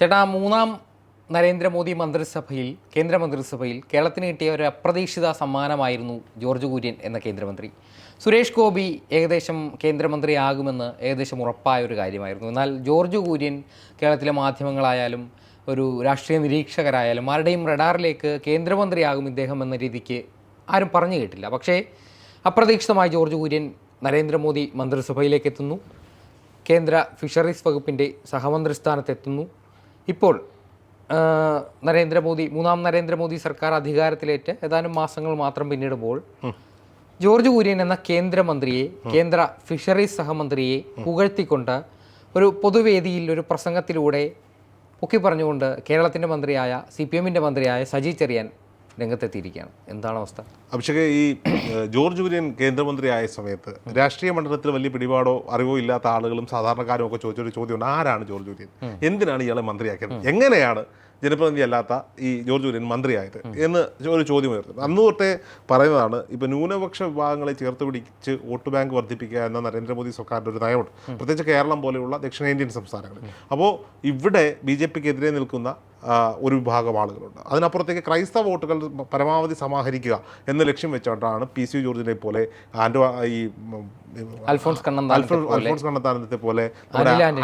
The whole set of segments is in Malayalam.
ചേട്ടാ മൂന്നാം നരേന്ദ്രമോദി മന്ത്രിസഭയിൽ കേന്ദ്രമന്ത്രിസഭയിൽ കേരളത്തിന് കിട്ടിയ ഒരു അപ്രതീക്ഷിത സമ്മാനമായിരുന്നു ജോർജ് കുര്യൻ എന്ന കേന്ദ്രമന്ത്രി. സുരേഷ് ഗോപി ഏകദേശം കേന്ദ്രമന്ത്രിയാകുമെന്ന് ഏകദേശം ഉറപ്പായ ഒരു കാര്യമായിരുന്നു. എന്നാൽ ജോർജ് കുര്യൻ കേരളത്തിലെ മാധ്യമങ്ങളായാലും ഒരു രാഷ്ട്രീയ നിരീക്ഷകരായാലും ആരുടെയും റഡാറിലേക്ക് കേന്ദ്രമന്ത്രിയാകും ഇദ്ദേഹം എന്ന രീതിക്ക് ആരും പറഞ്ഞു കേട്ടില്ല. പക്ഷേ അപ്രതീക്ഷിതമായി ജോർജ് കുര്യൻ നരേന്ദ്രമോദി മന്ത്രിസഭയിലേക്ക് എത്തുന്നു. കേന്ദ്ര ഫിഷറീസ് വകുപ്പിന്റെ സഹമന്ത്രി സ്ഥാനത്തെത്തുന്നു ഇപ്പോൾ നരേന്ദ്രമോദി മൂന്നാം നരേന്ദ്രമോദി സർക്കാർ അധികാരത്തിലേറ്റ് ഏതാനും മാസങ്ങൾ മാത്രം പിന്നിടുമ്പോൾ ജോർജ് കുര്യൻ എന്ന കേന്ദ്രമന്ത്രിയെ കേന്ദ്ര ഫിഷറീസ് സഹമന്ത്രിയെ പുകഴ്ത്തിക്കൊണ്ട് ഒരു പൊതുവേദിയിൽ ഒരു പ്രസംഗത്തിലൂടെ പൊക്കി പറഞ്ഞുകൊണ്ട് കേരളത്തിന്റെ മന്ത്രിയായ സി പി എമ്മിന്റെ മന്ത്രിയായ സജി ചെറിയാൻ രംഗത്തെത്തിയിരിക്കുകയാണ്. എന്താണ് അവസ്ഥ? അഭിഷേക് ഈ ജോർജ് കുര്യൻ കേന്ദ്രമന്ത്രിയായ സമയത്ത് രാഷ്ട്രീയ മണ്ഡലത്തിൽ വലിയ പിടിപാടോ അറിവോ ഇല്ലാത്ത ആളുകളും സാധാരണക്കാരും ഒക്കെ ചോദിച്ചൊരു ചോദ്യമുണ്ട്. ആരാണ് ജോർജ് കുര്യൻ? എന്തിനാണ് ഇയാളെ മന്ത്രിയാക്കിയത്? എങ്ങനെയാണ് ജനപ്രതിനിധി അല്ലാത്ത ഈ ജോർജ് കുര്യൻ മന്ത്രിയായത്? എന്ന് ഒരു ചോദ്യം ഉയർത്തുന്നത് അന്ന് തൊട്ടേ പറയുന്നതാണ് ഇപ്പൊ ന്യൂനപക്ഷ വിഭാഗങ്ങളെ ചേർത്ത് പിടിച്ച് വോട്ട് ബാങ്ക് വർദ്ധിപ്പിക്കുക എന്ന നരേന്ദ്രമോദി സർക്കാരിന്റെ ഒരു നയമുണ്ട്. പ്രത്യേകിച്ച് കേരളം പോലെയുള്ള ദക്ഷിണേന്ത്യൻ സംസ്ഥാനങ്ങൾ അപ്പോൾ ഇവിടെ ബി ജെ പിക്ക് എതിരെ നിൽക്കുന്ന ഒരു വിഭാഗം ആളുകളുണ്ട്. അതിനപ്പുറത്തേക്ക് ക്രൈസ്തവ വോട്ടുകൾ പരമാവധി സമാഹരിക്കുക എന്ന ലക്ഷ്യം വെച്ചുകൊണ്ടാണ് പി സി ജോർജിനെ പോലെ ആൻഡോ ഈ അൽഫോൺസ് കണ്ണന്താനത്തെ അൽഫോൺസ് കണ്ണത്താനത്തെ പോലെ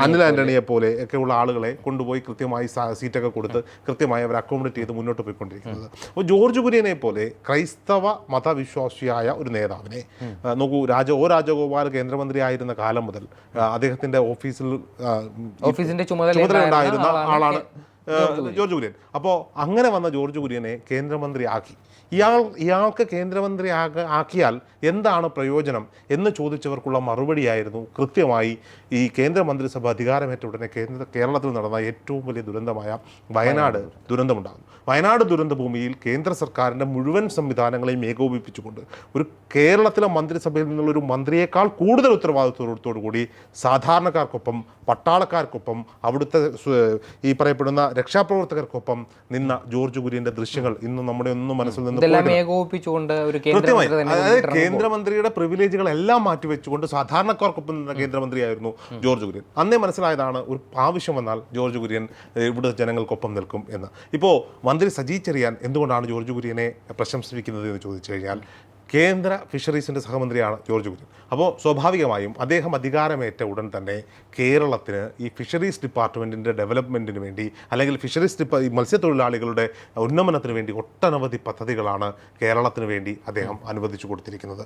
അനിൽ ആന്റണിയെ പോലെ. ഒക്കെ ഒക്കെയുള്ള ആളുകളെ കൊണ്ടുപോയി കൃത്യമായി സീറ്റൊക്കെ കൊടുത്ത് കൃത്യമായി അവരെ അക്കോമഡേറ്റ് ചെയ്ത് മുന്നോട്ട് പോയിക്കൊണ്ടിരിക്കുന്നത്. അപ്പോൾ ജോർജ് കുര്യനെ പോലെ ക്രൈസ്തവ മതവിശ്വാസിയായ ഒരു നേതാവിനെ നോക്കൂ രാജ ഓ രാജഗോപാൽ കേന്ദ്രമന്ത്രി ആയിരുന്ന കാലം മുതൽ അദ്ദേഹത്തിന്റെ ഓഫീസിൽ ഓഫീസിന്റെ ചുമതല ഉണ്ടായിരുന്ന ആളാണ് ജോർജ് കുര്യൻ. അപ്പോൾ അങ്ങനെ വന്ന ജോർജ് കുര്യനെ കേന്ദ്രമന്ത്രി ആക്കി ഇയാൾ ഇയാൾക്ക് കേന്ദ്രമന്ത്രി ആക്കിയാൽ എന്താണ് പ്രയോജനം എന്ന് ചോദിച്ചവർക്കുള്ള മറുപടിയായിരുന്നു കൃത്യമായി ഈ കേന്ദ്രമന്ത്രിസഭ അധികാരമേറ്റ ഉടനെ കേന്ദ്ര കേരളത്തിൽ നടന്ന ഏറ്റവും വലിയ ദുരന്തമായ വയനാട് ദുരന്തമുണ്ടാകുന്നു വയനാട് ദുരന്ത ഭൂമിയിൽ കേന്ദ്ര സർക്കാരിന്റെ മുഴുവൻ സംവിധാനങ്ങളെയും ഏകോപിപ്പിച്ചുകൊണ്ട് ഒരു കേരളത്തിലെ മന്ത്രിസഭയിൽ നിന്നുള്ള ഒരു മന്ത്രിയേക്കാൾ കൂടുതൽ ഉത്തരവാദിത്വത്തോടു കൂടി സാധാരണക്കാർക്കൊപ്പം പട്ടാളക്കാർക്കൊപ്പം അവിടുത്തെ ഈ പറയപ്പെടുന്ന രക്ഷാപ്രവർത്തകർക്കൊപ്പം നിന്ന ജോർജ് കുര്യന്റെ ദൃശ്യങ്ങൾ ഇന്ന് നമ്മുടെ ഒന്നും മനസ്സിൽ നിന്ന് ഏകോപിപ്പിച്ചുകൊണ്ട് ഒരു കൃത്യമായി. അതായത് കേന്ദ്രമന്ത്രിയുടെ പ്രിവിലേജുകൾ എല്ലാം മാറ്റിവെച്ചുകൊണ്ട് സാധാരണക്കാർക്കൊപ്പം നിന്ന കേന്ദ്രമന്ത്രിയായിരുന്നു ജോർജ് കുര്യൻ. അന്നേ മനസ്സിലായതാണ് ഒരു ആവശ്യം വന്നാൽ ജോർജ് കുര്യൻ ഇവിടുത്തെ ഇവിടെ ജനങ്ങൾക്കൊപ്പം നിൽക്കും എന്ന്. ഇപ്പോൾ മന്ത്രി സജി ചെറിയാൻ എന്തുകൊണ്ടാണ് ജോർജ് കുര്യനെ പ്രശംസിക്കുന്നത് എന്ന് ചോദിച്ചു കഴിഞ്ഞാൽ കേന്ദ്ര ഫിഷറീസിന്റെ സഹമന്ത്രിയാണ് ജോർജ് കുര്യൻ. അപ്പോൾ സ്വാഭാവികമായും അദ്ദേഹം അധികാരമേറ്റ ഉടൻ തന്നെ കേരളത്തിന് ഈ ഫിഷറീസ് ഡിപ്പാർട്ട്മെന്റിന്റെ ഡെവലപ്മെന്റിന് വേണ്ടി അല്ലെങ്കിൽ ഫിഷറീസ് ഡിപ്പ മത്സ്യത്തൊഴിലാളികളുടെ ഉന്നമനത്തിന് വേണ്ടി ഒട്ടനവധി പദ്ധതികളാണ് കേരളത്തിന് വേണ്ടി അദ്ദേഹം അനുവദിച്ചു കൊടുത്തിരിക്കുന്നത്.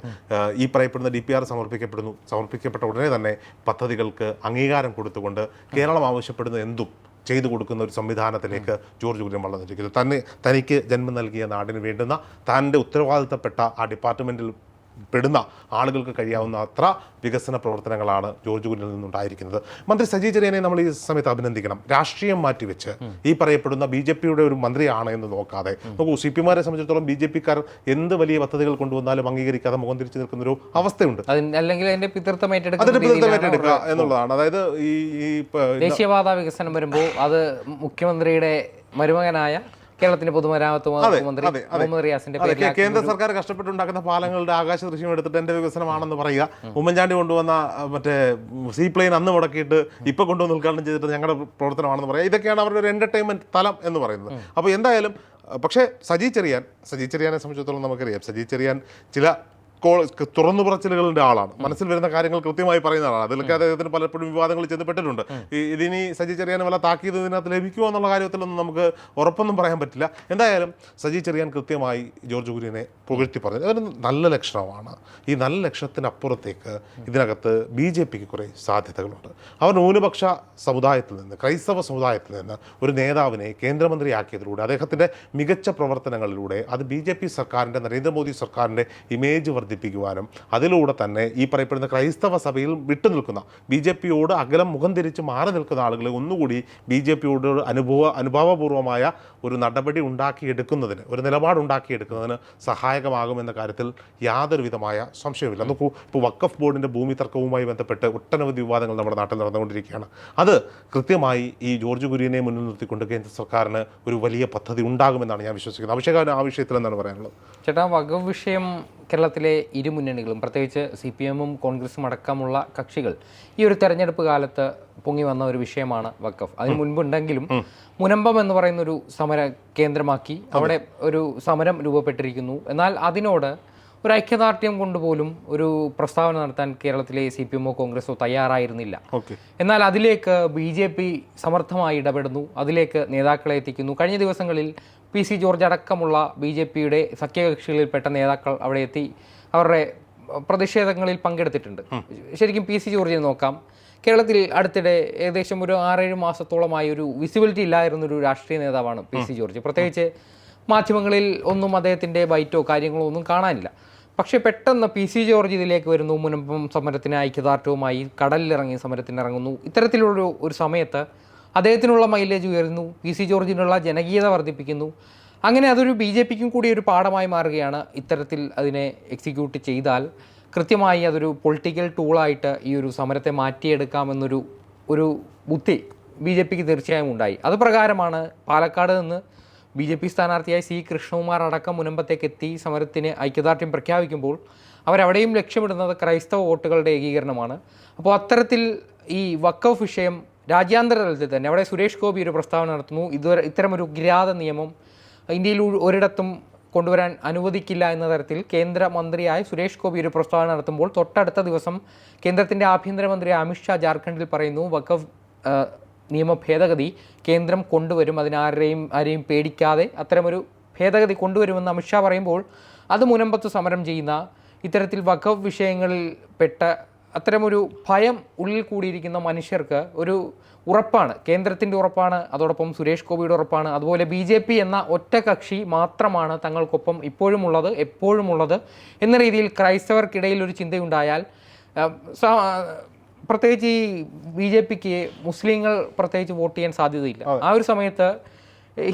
ഈ പറയപ്പെടുന്ന ഡി പി ആർ സമർപ്പിക്കപ്പെടുന്നു. സമർപ്പിക്കപ്പെട്ട ഉടനെ തന്നെ പദ്ധതികൾക്ക് അംഗീകാരം കൊടുത്തുകൊണ്ട് കേരളം ആവശ്യപ്പെടുന്ന എന്തും ചെയ്തു കൊടുക്കുന്ന ഒരു സംവിധാനത്തിലേക്ക് ജോർജ് കുര്യൻ വളർന്നിരിക്കുന്നു. തന്നെ തനിക്ക് ജന്മം നൽകിയ നാടിന് വേണ്ടുന്ന തന്റെ ഉത്തരവാദിത്തപ്പെട്ട ആ ഡിപ്പാർട്ട്മെന്റിൽ പെടുന്ന ആളുകൾക്ക് കഴിയാവുന്ന അത്ര വികസന പ്രവർത്തനങ്ങളാണ് ജോർജ് കുര്യനിൽ നിന്നുണ്ടായിരിക്കുന്നത്. മന്ത്രി സജി ചെറിയനെ നമ്മൾ ഈ സമയത്ത് അഭിനന്ദിക്കണം. രാഷ്ട്രീയം മാറ്റിവെച്ച് ഈ പറയപ്പെടുന്ന ബി ജെ പിയുടെ ഒരു മന്ത്രിയാണ് എന്ന് നോക്കാതെ. നോക്കൂ സി പിമാരെ സംബന്ധിച്ചിടത്തോളം ബി ജെ പിക്കാർ എന്ത് വലിയ പദ്ധതികൾ കൊണ്ടുവന്നാലും അംഗീകരിക്കാതെ മുഖം തിരിച്ചു നിൽക്കുന്ന ഒരു അവസ്ഥയുണ്ട് അല്ലെങ്കിൽ അതിന്റെ പിതൃത്വം ഏറ്റെടുക്കുക എന്നുള്ളതാണ്. അതായത് ഈ ദേശീയപാത വികസനം വരുമ്പോൾ അത് മുഖ്യമന്ത്രിയുടെ മരുമകനായ കേരളത്തിന്റെ പൊതുമരാമത്ത് മന്ത്രി. മുഹമ്മദ് റിയാസിന്റെ കേന്ദ്ര സർക്കാർ കഷ്ടപ്പെട്ടുണ്ടാക്കുന്ന പാലങ്ങളുടെ ആകാശ ദൃശ്യം എടുത്തിട്ട് എന്റെ വികസനമാണെന്ന് പറയുക. ഉമ്മൻചാണ്ടി കൊണ്ടുവന്ന മറ്റേ സീ പ്ലെയിൻ അന്ന് മുടക്കിയിട്ട് ഇപ്പൊ കൊണ്ടുവന്ന് ഉദ്ഘാടനം ചെയ്തിട്ട് ഞങ്ങളുടെ പ്രവർത്തനമാണെന്ന് പറയുക. ഇതൊക്കെയാണ് അവരുടെ ഒരു എന്റർടൈൻമെന്റ് തലം എന്ന് പറയുന്നത്. അപ്പോൾ എന്തായാലും പക്ഷേ സജി ചെറിയാൻ സജി ചെറിയാനെ സംബന്ധിച്ചിടത്തോളം നമുക്കറിയാം. സജി ചെറിയാൻ ചില തുറന്നു പറച്ചിലുകളുടെ ആളാണ്. മനസ്സിൽ വരുന്ന കാര്യങ്ങൾ കൃത്യമായി പറയുന്ന ആളാണ്. അതിലൊക്കെ അദ്ദേഹത്തിന് പലപ്പോഴും വിവാദങ്ങൾ ചെന്നപ്പെട്ടിട്ടുണ്ട്. ഇതിനി സജി ചെറിയാൻ വല്ല താക്കീത് ഇതിനകത്ത് ലഭിക്കുമോ എന്നുള്ള കാര്യത്തിലൊന്നും നമുക്ക് ഉറപ്പൊന്നും പറയാൻ പറ്റില്ല. എന്തായാലും സജി ചെറിയാൻ കൃത്യമായി ജോർജ് കുര്യനെ പുകഴ്ത്തി പറഞ്ഞു. അതൊരു നല്ല ലക്ഷണമാണ്. ഈ നല്ല ലക്ഷണത്തിനപ്പുറത്തേക്ക് ഇതിനകത്ത് ബി ജെ പിക്ക് കുറേ സാധ്യതകളുണ്ട്. അവർ ന്യൂനപക്ഷ സമുദായത്തിൽ നിന്ന് ക്രൈസ്തവ സമുദായത്തിൽ നിന്ന് ഒരു നേതാവിനെ കേന്ദ്രമന്ത്രിയാക്കിയതിലൂടെ അദ്ദേഹത്തിന്റെ മികച്ച പ്രവർത്തനങ്ങളിലൂടെ അത് ബി ജെ പി സർക്കാരിന്റെ നരേന്ദ്രമോദി സർക്കാരിന്റെ ഇമേജ് വർദ്ധിപ്പിക്കുവാനും അതിലൂടെ തന്നെ ഈ പറയപ്പെടുന്ന ക്രൈസ്തവ സഭയിൽ വിട്ടുനിൽക്കുന്ന ബി ജെ പിയോട് അകലം മുഖം തിരിച്ച് മാറി നിൽക്കുന്ന ആളുകളെ ഒന്നുകൂടി ബി ജെ പിയോട് അനുഭവ അനുഭാവപൂർവമായ ഒരു നടപടി ഉണ്ടാക്കിയെടുക്കുന്നതിന് ഒരു നിലപാടുണ്ടാക്കിയെടുക്കുന്നതിന് സഹായകമാകുമെന്ന കാര്യത്തിൽ യാതൊരു വിധമായ സംശയമില്ല നോക്കൂ ഇപ്പോൾ വക്കഫ് ബോർഡിന്റെ ഭൂമി തർക്കവുമായി ബന്ധപ്പെട്ട് ഒട്ടനവധി വിവാദങ്ങൾ നമ്മുടെ നാട്ടിൽ നടന്നുകൊണ്ടിരിക്കുകയാണ്. അത് കൃത്യമായി ഈ ജോർജ് കുര്യനെ മുന്നിൽ നിർത്തിക്കൊണ്ട് കേന്ദ്ര സർക്കാരിന് ഒരു വലിയ പദ്ധതി ഉണ്ടാകുമെന്നാണ് ഞാൻ വിശ്വസിക്കുന്നത്. അഭിഷേകാൻ ആ വിഷയത്തിൽ എന്താണ് പറയാനുള്ളത്? ചേട്ടാ വകഫ് വിഷയം കേരളത്തിലെ ഇരുമുന്നണികളും പ്രത്യേകിച്ച് സി പി എമ്മും കോൺഗ്രസും അടക്കമുള്ള കക്ഷികൾ ഈ ഒരു തെരഞ്ഞെടുപ്പ് കാലത്ത് പൊങ്ങി വന്ന ഒരു വിഷയമാണ് വക്കഫ് അതിന് മുൻപുണ്ടെങ്കിലും മുനമ്പം എന്ന് പറയുന്ന ഒരു സമര കേന്ദ്രമാക്കി അവിടെ ഒരു സമരം രൂപപ്പെട്ടിരിക്കുന്നു. എന്നാൽ അതിനോട് ഒരു ഐക്യദാർഢ്യം കൊണ്ടുപോലും ഒരു പ്രസ്താവന നടത്താൻ കേരളത്തിലെ സി പി എമ്മോ കോൺഗ്രസോ തയ്യാറായിരുന്നില്ല. എന്നാൽ അതിലേക്ക് ബി ജെ പി സമർത്ഥമായി ഇടപെടുന്നു. അതിലേക്ക് നേതാക്കളെ എത്തിക്കുന്നു. കഴിഞ്ഞ ദിവസങ്ങളിൽ പി സി ജോർജ് അടക്കമുള്ള ബി ജെ പിയുടെ സഖ്യകക്ഷികളിൽപ്പെട്ട നേതാക്കൾ അവിടെ എത്തി അവരുടെ പ്രതിഷേധങ്ങളിൽ പങ്കെടുത്തിട്ടുണ്ട്. ശരിക്കും പി സി ജോർജിനെ നോക്കാം. കേരളത്തിൽ അടുത്തിടെ ഏകദേശം ഒരു ആറേഴ് മാസത്തോളമായി ഒരു വിസിബിലിറ്റി ഇല്ലായിരുന്ന ഒരു രാഷ്ട്രീയ നേതാവാണ് പി സി ജോർജ്. പ്രത്യേകിച്ച് മാധ്യമങ്ങളിൽ ഒന്നും അദ്ദേഹത്തിന്റെ ബൈറ്റോ കാര്യങ്ങളോ ഒന്നും കാണാനില്ല. പക്ഷേ പെട്ടെന്ന് പി സി ജോർജ് ഇതിലേക്ക് വരുന്നു. മുനമ്പം സമരത്തിന് ഐക്യദാർഢ്യവുമായി കടലിലിറങ്ങി സമരത്തിനിറങ്ങുന്നു. ഇത്തരത്തിലുള്ള ഒരു സമയത്ത് അദ്ദേഹത്തിനുള്ള മൈലേജ് ഉയരുന്നു പി സി ജോർജിനുള്ള ജനകീയത വർദ്ധിപ്പിക്കുന്നു. അങ്ങനെ അതൊരു ബി ജെ പിക്കും കൂടി ഒരു പാഠമായി മാറുകയാണ് ഇത്തരത്തിൽ അതിനെ എക്സിക്യൂട്ട് ചെയ്താൽ. കൃത്യമായി അതൊരു പൊളിറ്റിക്കൽ ടൂളായിട്ട് ഈ ഒരു സമരത്തെ മാറ്റിയെടുക്കാമെന്നൊരു ഒരു ബുദ്ധി ബി ജെ പിക്ക് തീർച്ചയായും ഉണ്ടായി. അത് പ്രകാരമാണ് പാലക്കാട് നിന്ന് ബി ജെ പി സ്ഥാനാർത്ഥിയായ സി കൃഷ്ണകുമാർ അടക്കം മുനമ്പത്തേക്ക് എത്തി സമരത്തിന് ഐക്യദാർഢ്യം പ്രഖ്യാപിക്കുമ്പോൾ അവരവിടെയും ലക്ഷ്യമിടുന്നത് ക്രൈസ്തവ വോട്ടുകളുടെ ഏകീകരണമാണ്. അപ്പോൾ അത്തരത്തിൽ ഈ വക്കഫ് വിഷയം രാജ്യാന്തര തലത്തിൽ തന്നെ. അവിടെ സുരേഷ് ഗോപി ഒരു പ്രസ്താവന നടത്തുന്നു. ഇതുവരെ ഇത്തരമൊരു കിരാത നിയമം ഇന്ത്യയിൽ ഒരിടത്തും കൊണ്ടുവരാൻ അനുവദിക്കില്ല എന്ന തരത്തിൽ കേന്ദ്രമന്ത്രിയായ സുരേഷ് ഗോപി ഒരു പ്രസ്താവന നടത്തുമ്പോൾ തൊട്ടടുത്ത ദിവസം കേന്ദ്രത്തിന്റെ ആഭ്യന്തരമന്ത്രി അമിത്ഷാ ജാർഖണ്ഡിൽ പറയുന്നു വഖഫ് നിയമ ഭേദഗതി കേന്ദ്രം കൊണ്ടുവരും. അതിനാരെയും ആരെയും പേടിക്കാതെ അത്തരമൊരു ഭേദഗതി കൊണ്ടുവരുമെന്ന് അമിത്ഷാ പറയുമ്പോൾ അത് മുനമ്പത്ത് സമരം ചെയ്യുന്ന ഇത്തരത്തിൽ വഖഫ് വിഷയങ്ങളിൽ പെട്ട അത്തരമൊരു ഭയം ഉള്ളിൽ കൂടിയിരിക്കുന്ന മനുഷ്യർക്ക് ഒരു ഉറപ്പാണ്. കേന്ദ്രത്തിന്റെ ഉറപ്പാണ് അതോടൊപ്പം സുരേഷ് ഗോപിയുടെ ഉറപ്പാണ്. അതുപോലെ ബി ജെ പി എന്ന ഒറ്റ കക്ഷി മാത്രമാണ് തങ്ങൾക്കൊപ്പം ഇപ്പോഴുമുള്ളത് എപ്പോഴുമുള്ളത് എന്ന രീതിയിൽ ക്രൈസ്തവർക്കിടയിൽ ഒരു ചിന്തയുണ്ടായാൽ പ്രത്യേകിച്ച് ഈ ബി ജെ പിക്ക് മുസ്ലിങ്ങൾ പ്രത്യേകിച്ച് വോട്ട് ചെയ്യാൻ സാധ്യതയില്ല. ആ ഒരു സമയത്ത്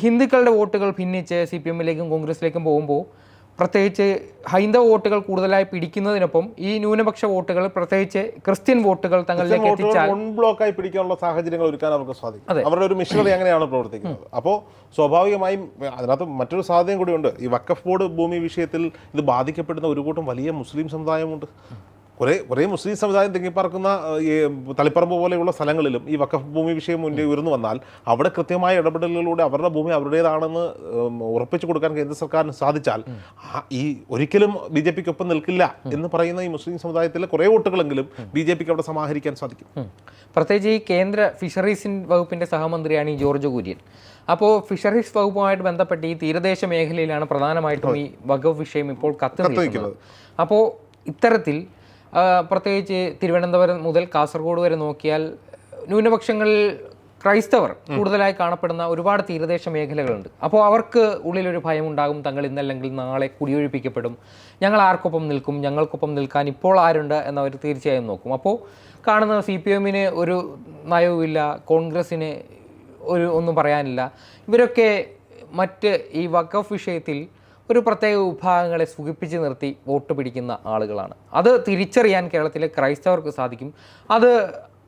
ഹിന്ദുക്കളുടെ വോട്ടുകൾ ഭിന്നിച്ച് സി പി എമ്മിലേക്കും കോൺഗ്രസിലേക്കും പോകുമ്പോൾ പ്രത്യേകിച്ച് ഹൈന്ദവ വോട്ടുകൾ കൂടുതലായി പിടിക്കുന്നതിനൊപ്പം ഈ ന്യൂനപക്ഷ വോട്ടുകൾ പ്രത്യേകിച്ച് ക്രിസ്ത്യൻ വോട്ടുകൾ തങ്ങളിലേക്ക് എത്തിച്ചാൽ ബ്ലോക്കായി പിടിക്കാനുള്ള സാഹചര്യങ്ങൾ ഒരുക്കാൻ അവർക്ക് സാധിക്കും. അവരുടെ ഒരു മിഷനറി അങ്ങനെയാണ് പ്രവർത്തിക്കുന്നത്. അപ്പോൾ സ്വാഭാവികമായും അതിനകത്ത് മറ്റൊരു സാധ്യതയും കൂടിയുണ്ട്. ഈ വക്കഫ് ബോർഡ് ഭൂമി വിഷയത്തിൽ ഇത് ബാധിക്കപ്പെടുന്ന ഒരു കൂട്ടം വലിയ മുസ്ലിം സമുദായമുണ്ട്. കുറേ കുറേ മുസ്ലിം സമുദായം തിങ്ങിപ്പറക്കുന്ന ഏഹ്, ഈ തളിപ്പറമ്പ് പോലെയുള്ള സ്ഥലങ്ങളിലും ഈ വക്കഫ് ഭൂമി വിഷയം മുന്നിൽ ഉയർന്നു വന്നാൽ അവിടെ കൃത്യമായ ഇടപെടലുകളിലൂടെ അവരുടെ ഭൂമി അവരുടേതാണെന്ന് ഉറപ്പിച്ചു കൊടുക്കാൻ കേന്ദ്ര സർക്കാരിന് സാധിച്ചാൽ ഈ ഒരിക്കലും ബി ജെ പിക്കൊപ്പം നിൽക്കില്ല എന്ന് പറയുന്ന ഈ മുസ്ലിം സമുദായത്തിലെ കുറേ വോട്ടുകളെങ്കിലും ബി ജെ പിക്ക് അവിടെ സമാഹരിക്കാൻ സാധിക്കും. പ്രത്യേകിച്ച് ഈ കേന്ദ്ര ഫിഷറീസ് വകുപ്പിന്റെ സഹമന്ത്രിയാണ് ഈ ജോർജ് കുര്യൻ. അപ്പോൾ ഫിഷറീസ് വകുപ്പുമായിട്ട് ബന്ധപ്പെട്ട് ഈ തീരദേശ മേഖലയിലാണ് പ്രധാനമായിട്ടും ഈ വകുപ്പ് വിഷയം ഇപ്പോൾ കത്ത് നിൽക്കുന്നത്. അപ്പോൾ ഇത്തരത്തിൽ പ്രത്യേകിച്ച് തിരുവനന്തപുരം മുതൽ കാസർഗോഡ് വരെ നോക്കിയാൽ ന്യൂനപക്ഷങ്ങളിൽ ക്രൈസ്തവർ കൂടുതലായി കാണപ്പെടുന്ന ഒരുപാട് തീരദേശ മേഖലകളുണ്ട്. അപ്പോൾ അവർക്ക് ഉള്ളിലൊരു ഭയം ഉണ്ടാകും തങ്ങൾ ഇന്നല്ലെങ്കിൽ നാളെ കുടിയൊഴിപ്പിക്കപ്പെടും. ഞങ്ങൾ ആർക്കൊപ്പം നിൽക്കും? ഞങ്ങൾക്കൊപ്പം നിൽക്കാൻ ഇപ്പോൾ ആരുണ്ട്? എന്നവർ തീർച്ചയായും നോക്കും. അപ്പോൾ കാണുന്ന സി പി എമ്മിന് ഒരു നയവുമില്ല. കോൺഗ്രസ്സിന് ഒരു ഒന്നും പറയാനില്ല. ഇവരൊക്കെ മറ്റ് ഈ വക്കഫ് വിഷയത്തിൽ ഒരു പ്രത്യേക വിഭാഗങ്ങളെ സുഖിപ്പിച്ച് നിർത്തി വോട്ട് പിടിക്കുന്ന ആളുകളാണ്. അത് തിരിച്ചറിയാൻ കേരളത്തിലെ ക്രൈസ്തവർക്ക് സാധിക്കും. അത്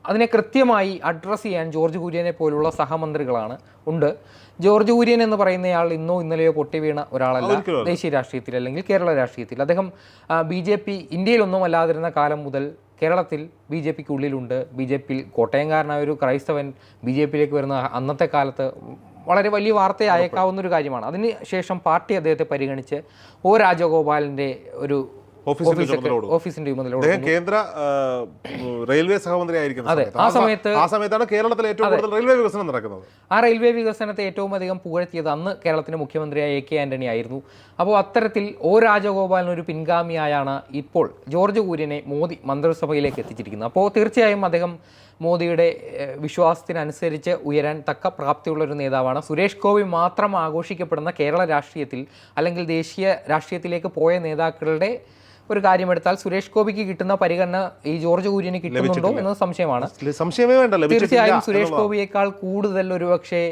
അതിനെ കൃത്യമായി അഡ്രസ്സ് ചെയ്യാൻ ജോർജ് കുര്യനെ പോലുള്ള സഹമന്ത്രികളാണ് ഉണ്ട്. ജോർജ് കുര്യൻ എന്ന് പറയുന്നയാൾ ഇന്നോ ഇന്നലെയോ പൊട്ടി വീണ ഒരാളല്ല. ദേശീയ രാഷ്ട്രീയത്തിൽ അല്ലെങ്കിൽ കേരള രാഷ്ട്രീയത്തിൽ. അദ്ദേഹം ബി ജെ പി ഇന്ത്യയിലൊന്നും അല്ലാതിരുന്ന കാലം മുതൽ കേരളത്തിൽ ബി ജെ പിക്ക് ഉള്ളിലുണ്ട്. ബി ജെ പിയിൽ കോട്ടയംകാരനായ ഒരു ക്രൈസ്തവൻ ബി ജെ പിയിലേക്ക് വരുന്ന അന്നത്തെ കാലത്ത് വളരെ വലിയ വാർത്തയായേക്കാവുന്ന ഒരു കാര്യമാണ്. അതിന് ശേഷം പാർട്ടി അദ്ദേഹത്തെ പരിഗണിച്ച് ഒ രാജഗോപാലിന്റെ ഒരു ഓഫീസിന്റെ അദ്ദേഹം കേന്ദ്ര റെയിൽവേ സഹമന്ത്രി ആയിരിക്കുന്ന സമയത്ത്. ആ സമയത്ത് ആ സമയത്താണ് കേരളത്തിൽ ഏറ്റവും കൂടുതൽ റെയിൽവേ വികസനം നടക്കുന്നത്. ആ റെയിൽവേ വികസനത്തെ ഏറ്റവും അധികം പുകഴ്ത്തിയത് അന്ന് കേരളത്തിന്റെ മുഖ്യമന്ത്രിയായ എ കെ ആന്റണി ആയിരുന്നു. അപ്പോൾ അത്തരത്തിൽ ഒ രാജഗോപാലിന് ഒരു പിൻഗാമിയായാണ് ഇപ്പോൾ ജോർജ് കുര്യനെ മോദി മന്ത്രിസഭയിലേക്ക് എത്തിച്ചിരിക്കുന്നത്. അപ്പോൾ തീർച്ചയായും അദ്ദേഹം മോദിയുടെ വിശ്വാസത്തിനനുസരിച്ച് ഉയരാൻ തക്ക പ്രാപ്തിയുള്ള ഒരു നേതാവാണ്. സുരേഷ് ഗോപി മാത്രം ആഘോഷിക്കപ്പെടുന്ന കേരള രാഷ്ട്രീയത്തിൽ അല്ലെങ്കിൽ ദേശീയ രാഷ്ട്രീയത്തിലേക്ക് പോയ നേതാക്കളുടെ ഒരു കാര്യം എടുത്താൽ സുരേഷ് ഗോപിക്ക് കിട്ടുന്ന പരിഗണന ഈ ജോർജ് കുര്യന് കിട്ടുന്നുണ്ടോ എന്നത് സംശയമാണ്. തീർച്ചയായും സുരേഷ് ഗോപിയേക്കാൾ കൂടുതൽ ഒരുപക്ഷെ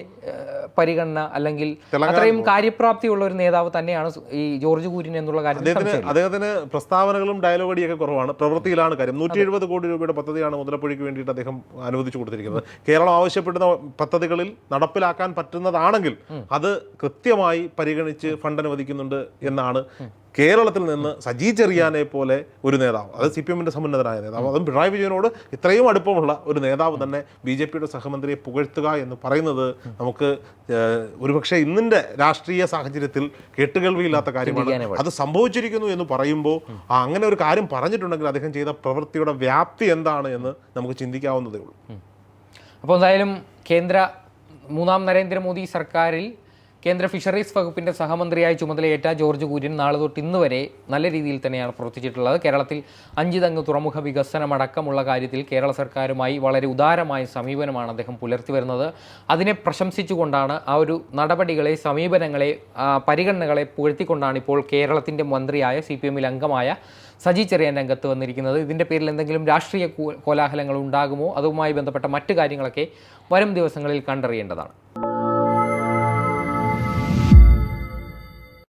പരിഗണന അല്ലെങ്കിൽ അത്രയും കാര്യപ്രാപ്തിയുള്ള ഒരു നേതാവ് തന്നെയാണ് ഈ ജോർജ് കൂരിൻ എന്നുള്ള കാര്യം അദ്ദേഹത്തിന് പ്രസ്താവനകളും ഡയലോഗ് അടിയൊക്കെ കുറവാണ്. പ്രവൃത്തിയിലാണ് കാര്യം. നൂറ്റി എഴുപത് കോടി രൂപയുടെ പദ്ധതിയാണ് മുതലപ്പുഴയ്ക്ക് വേണ്ടിയിട്ട് അദ്ദേഹം അനുവദിച്ചു കൊടുത്തിരിക്കുന്നത്. കേരളം ആവശ്യപ്പെടുന്ന പദ്ധതികളിൽ നടപ്പിലാക്കാൻ പറ്റുന്നതാണെങ്കിൽ അത് കൃത്യമായി പരിഗണിച്ച് ഫണ്ട് അനുവദിക്കുന്നുണ്ട് എന്നാണ് കേരളത്തിൽ നിന്ന് സജി ചെറിയാനെ പോലെ ഒരു നേതാവ്. അത് സി പി എമ്മിന്റെ സമുന്നതനായ നേതാവ്. അതും പിണറായി വിജയനോട് ഇത്രയും അടുപ്പമുള്ള ഒരു നേതാവ് തന്നെ ബി ജെ പിയുടെ സഹമന്ത്രിയെ പുകഴ്ത്തുക എന്ന് പറയുന്നത് നമുക്ക് ഒരുപക്ഷെ ഇന്നിന്റെ രാഷ്ട്രീയ സാഹചര്യത്തിൽ കേട്ടുകേൾവിയില്ലാത്ത കാര്യമാണ്. അത് സംഭവിച്ചിരിക്കുന്നു എന്ന് പറയുമ്പോൾ ആ അങ്ങനെ ഒരു കാര്യം പറഞ്ഞിട്ടുണ്ടെങ്കിൽ അദ്ദേഹം ചെയ്ത പ്രവൃത്തിയുടെ വ്യാപ്തി എന്താണ് എന്ന് നമുക്ക് ചിന്തിക്കാവുന്നതേ ഉള്ളൂ. അപ്പോൾ എന്തായാലും കേന്ദ്ര മൂന്നാം നരേന്ദ്രമോദി സർക്കാരിൽ കേന്ദ്ര ഫിഷറീസ് വകുപ്പിന്റെ സഹമന്ത്രിയായി ചുമതലയേറ്റ ജോർജ് കുര്യൻ നാളെ തൊട്ട് ഇന്ന് വരെ നല്ല രീതിയിൽ തന്നെയാണ് പ്രവർത്തിച്ചിട്ടുള്ളത്. കേരളത്തിൽ അഞ്ചിതങ്ങ് തുറമുഖ വികസനമടക്കമുള്ള കാര്യത്തിൽ കേരള സർക്കാരുമായി വളരെ ഉദാരമായ സമീപനമാണ് അദ്ദേഹം പുലർത്തി വരുന്നത്. അതിനെ പ്രശംസിച്ചുകൊണ്ടാണ് ആ ഒരു നടപടികളെ സമീപനങ്ങളെ പരിഗണനകളെ പുകഴ്ത്തിക്കൊണ്ടാണ് ഇപ്പോൾ കേരളത്തിന്റെ മന്ത്രിയായ സി പി എമ്മിൽ അംഗമായ സജി ചെറിയാൻ രംഗത്ത് വന്നിരിക്കുന്നത്. ഇതിന്റെ പേരിൽ എന്തെങ്കിലും രാഷ്ട്രീയ കോലാഹലങ്ങൾ ഉണ്ടാകുമോ? അതുമായി ബന്ധപ്പെട്ട മറ്റു കാര്യങ്ങളൊക്കെ വരും ദിവസങ്ങളിൽ കണ്ടറിയേണ്ടതാണ്.